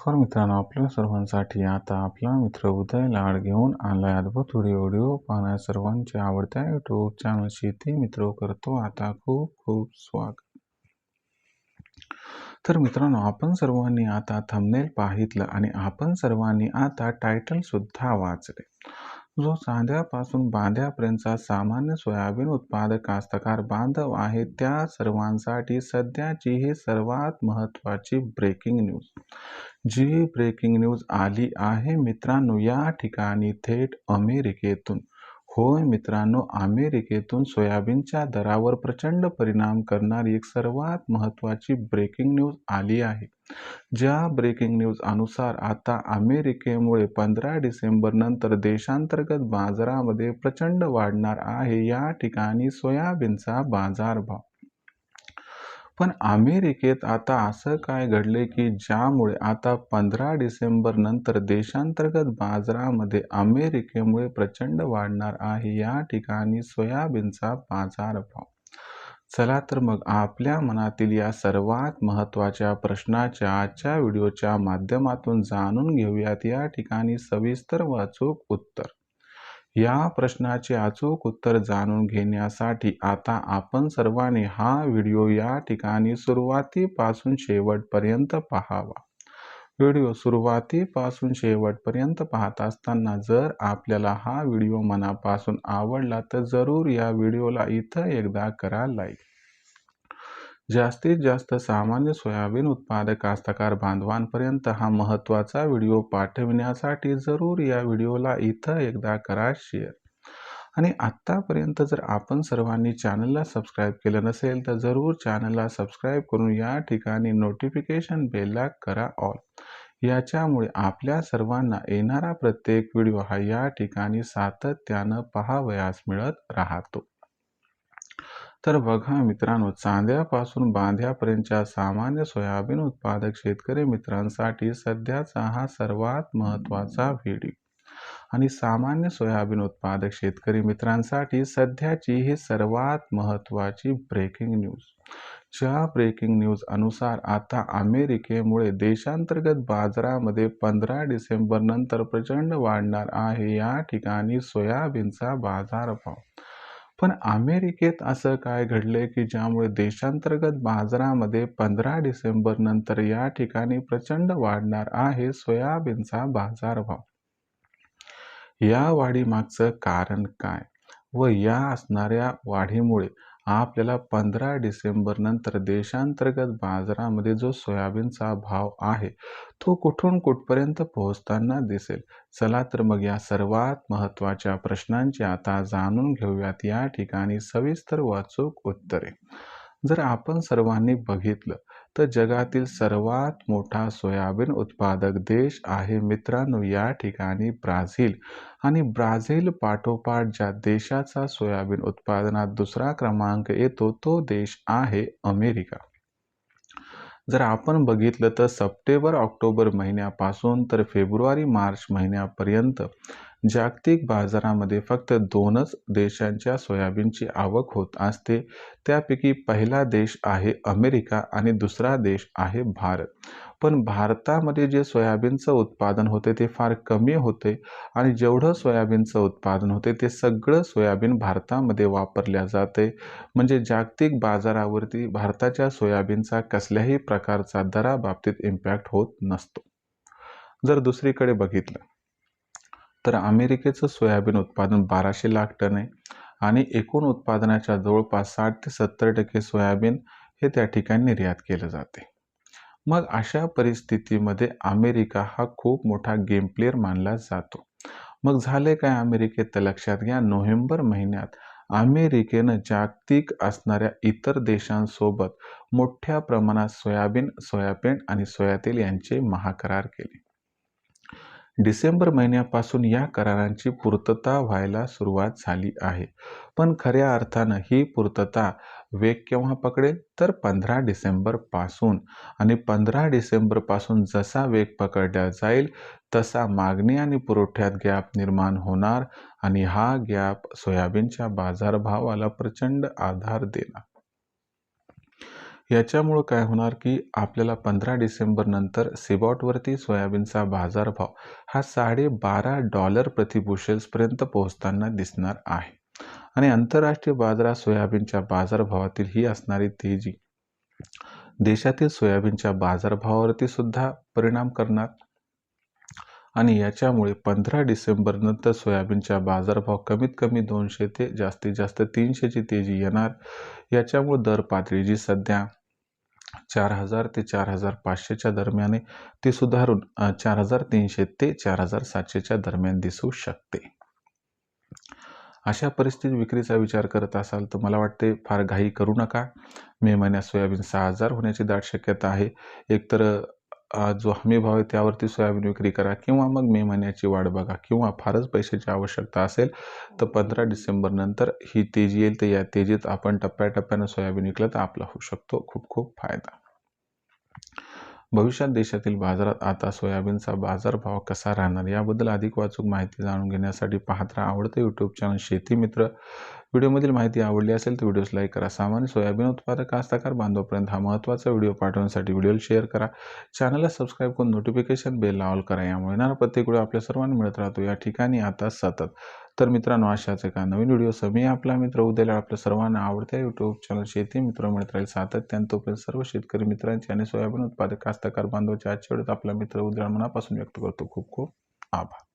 नमस्कार मित्रांनो आपल्या सर्वांसाठी आता आपला मित्र उदय लाड घेऊन आलाय अद्भुत व्हिडिओ व्हिडिओ पाहण्या सर्वांचे आवडत्या युट्यूब चॅनल शेती मित्र करतो. आता खूप खूप स्वागत. तर मित्रांनो आपण सर्वांनी आता थंबनेल पाहितलं आणि आपण सर्वांनी आता टायटल सुद्धा वाचले. जो सांध्यापासून बांध्यापर्यंतचा सामान्य सोयाबीन उत्पादक कास्तकार बांधव आहे त्या सर्वांसाठी सध्याची ही सर्वात महत्त्वाची ब्रेकिंग न्यूज जी ब्रेकिंग न्यूज आली आहे मित्रांनो या ठिकाणी थेट अमेरिकेतून. होय मित्रांनो अमेरिकेतून सोयाबीनच्या दरावर प्रचंड परिणाम करणारी एक सर्वात महत्त्वाची ब्रेकिंग न्यूज आली आहे. ज्या ब्रेकिंग न्यूज अनुसार आता अमेरिकेमुळे पंधरा डिसेंबर नंतर देशांतर्गत बाजारामध्ये प्रचंड वाढणार आहे या ठिकाणी सोयाबीनचा बाजारभाव पण अमेरिकेत आता असं काय घडले की ज्यामुळे आता पंधरा डिसेंबर नंतर देशांतर्गत बाजारामध्ये अमेरिकेमुळे प्रचंड वाढणार आहे या ठिकाणी सोयाबीनचा बाजारभाव. चला तर मग आपल्या मनातील या सर्वात महत्त्वाच्या प्रश्नाच्या आजच्या व्हिडिओच्या माध्यमातून जाणून घेऊयात. या ठिकाणी सविस्तर व अचूक उत्तर. या प्रश्नाचे अचूक उत्तर जाणून घेण्यासाठी आता आपण सर्वांनी हा व्हिडिओ या ठिकाणी सुरुवातीपासून शेवटपर्यंत पाहावा. व्हिडिओ सुरुवातीपासून शेवटपर्यंत पाहत असताना जर आपल्याला हा व्हिडिओ मनापासून आवडला तर जरूर या व्हिडिओला इथं एकदा करा लाईक जास्तीत जास्त सामान्य सोयाबीन उत्पादक कास्तकार बांधवांपर्यंत हा महत्त्वाचा व्हिडिओ पाठविण्यासाठी जरूर या व्हिडिओला इथं एकदा करा शेअर आणि आत्तापर्यंत जर आपण सर्वांनी चॅनलला सबस्क्राईब केलं नसेल तर जरूर चॅनलला सबस्क्राईब करून या ठिकाणी नोटिफिकेशन बेलला करा ऑल याच्यामुळे आपल्या सर्वांना येणारा प्रत्येक व्हिडिओ हा या ठिकाणी सातत्यानं पहावयास मिळत राहतो. तर बघा मित्रांनो चांद्यापासून बांध्यापर्यंतच्या सामान्य सोयाबीन उत्पादक शेतकरी मित्रांसाठी सध्याचा हा सर्वात महत्त्वाचा व्हिडिओ. आणि सामान्य सोयाबीन उत्पादक शेतकरी मित्रांसाठी सध्याची ही सर्वात महत्त्वाची ब्रेकिंग न्यूज. ज्या ब्रेकिंग न्यूज अनुसार आता अमेरिकेमुळे देशांतर्गत बाजारामध्ये पंधरा डिसेंबर नंतर प्रचंड वाढणार आहे. या ठिकाणी सोयाबीनचा बाजारभाव पण अमेरिकेत असं काय घडलंय की ज्यामुळे देशांतर्गत बाजारामध्ये पंधरा डिसेंबर नंतर या ठिकाणी प्रचंड वाढणार आहे सोयाबीनचा बाजारभाव? या वाढीमागचं कारण काय? व या असणाऱ्या वाढीमुळे आपल्याला पंधरा डिसेंबर नंतर देशांतर्गत बाजारामध्ये जो सोयाबीनचा भाव आहे तो कुठून कुठपर्यंत पोहोचताना दिसेल? चला तर मग या सर्वात महत्त्वाच्या प्रश्नांची आता जाणून घेऊयात. या ठिकाणी सविस्तर वाचूक उत्तरे. जर आपण सर्वांनी बघितलं तर जगातील सर्वात मोठा सोयाबीन उत्पादक देश आहे मित्रांनो या ठिकाणी ब्राझील. आणि ब्राझील पाठोपाठ ज्या देशाचा सोयाबीन उत्पादनात दुसरा क्रमांक येतो तो देश आहे अमेरिका. जर आपण बघितलं तर सप्टेंबर ऑक्टोबर महिन्यापासून तर फेब्रुवारी मार्च महिन्यापर्यंत जागतिक बाजारामध्ये फक्त दोनच देशांच्या सोयाबीनची आवक होत असते. त्यापैकी पहिला देश आहे अमेरिका आणि दुसरा देश आहे भारत. पण भारतामध्ये जे सोयाबीनचं उत्पादन होते ते फार कमी होते आणि जेवढं सोयाबीनचं उत्पादन होते ते सगळं सोयाबीन भारतामध्ये वापरल्या जाते. म्हणजे जागतिक बाजारावरती भारताच्या सोयाबीनचा कसल्याही प्रकारचा दराबाबतीत इम्पॅक्ट होत नसतो. जर दुसरीकडे बघितलं तर अमेरिकेचं सोयाबीन उत्पादन बाराशे लाख टन आहे आणि एकूण उत्पादनाच्या जवळपास साठ ते सत्तर टक्के सोयाबीन हे त्या ठिकाणी निर्यात केलं जाते. मग अशा परिस्थितीमध्ये अमेरिका हा खूप मोठा गेम प्लेअर मानला जातो. मग झाले काय अमेरिकेत? लक्षात घ्या नोव्हेंबर महिन्यात अमेरिकेनं जागतिक असणाऱ्या इतर देशांसोबत मोठ्या प्रमाणात सोयाबीन सोयाबीन आणि सोयातेल यांचे महाकरार केले. डिसेंबर महिन्यापासून या करारांची पूर्तता व्हायला सुरुवात झाली आहे. पण खऱ्या अर्थानं ही पूर्तता वेग केव्हा पकडेल? तर पंधरा डिसेंबरपासून आणि पंधरा डिसेंबरपासून जसा वेग पकडला जाईल तसा मागणी आणि पुरवठ्यात गॅप निर्माण होणार आणि हा गॅप सोयाबीनच्या बाजारभावाला प्रचंड आधार देणार. याच्यामुळं काय होणार की आपल्याला पंधरा डिसेंबरनंतर सिबॉटवरती सोयाबीनचा बाजारभाव हा साडेबारा डॉलर प्रतिबुशेल्सपर्यंत पोहोचताना दिसणार आहे. आणि आंतरराष्ट्रीय बाजारात सोयाबीनच्या बाजारभावातील ही असणारी तेजी. देशातील सोयाबीनच्या बाजारभावावरती सुद्धा परिणाम करणार. आणि याच्यामुळे पंधरा डिसेंबरनंतर सोयाबीनच्या बाजारभाव कमीत कमी दोनशे ते जास्तीत जास्त तीनशेची तेजी येणार. याच्यामुळे दर पातळी जी सध्या चार हजार ते चार हजार पाचशेच्या दरम्यान ती सुधारून चार हजार तीनशे ते चार हजार सातशेच्या दरम्यान दिसू शकते. अशा परिस्थितीत विक्रीचा विचार करत असाल तर मला वाटते फार घाई करू नका. मे महिन्यात सोयाबीन सहा हजार होण्याची दाट शक्यता आहे. एकतर जो हमी भाव आहे त्यावरती सोयाबीन विक्री करा किंवा मग मे महिन्याची वाढ बघा किंवा फारच पैशाची आवश्यकता असेल तर पंधरा डिसेंबरनंतर ही तेजी येईल. तर या तेजीत आपण टप्प्याटप्प्यानं सोयाबीन विकलं तर आपला होऊ शकतो. खूप खूप फायदा. भविष्यात देशातील बाजारात आता सोयाबीनचा बाजारभाव कसा राहणार याबद्दल अधिक वाचूक माहिती जाणून घेण्यासाठी पाहत राहा. आवडतं यूट्यूब चॅनल शेती मित्र. व्हिडिओमधील माहिती आवडली असेल तर व्हिडिओस लाईक करा. सामान्य सोयाबीन उत्पादक कास्तकार बांधवपर्यंत हा महत्त्वाचा व्हिडिओ पाठवण्यासाठी व्हिडिओ शेअर करा. चॅनलला सबस्क्राईब करून नोटिफिकेशन बेल ऑल करा. यामुळे येणारा प्रत्येक व्हिडिओ आपल्या सर्वांना मिळत राहतो. या ठिकाणी आता सतत तर मित्रांनो अशाच एका नवीन व्हिडिओ मी आपला मित्र उद्याला आपल्या सर्वांना आवडत्या यूट्यूब चॅनल शेती मित्र मिळत राहील सातत्यानं तोपर्यंत सर्व शेतकरी मित्रांचे आणि सोयाबीन उत्पादक कास्तकार बांधवच्या आजच्या वेळेत आपला मित्र उद्याला मनापासून व्यक्त करतो. खूप खूप आभार.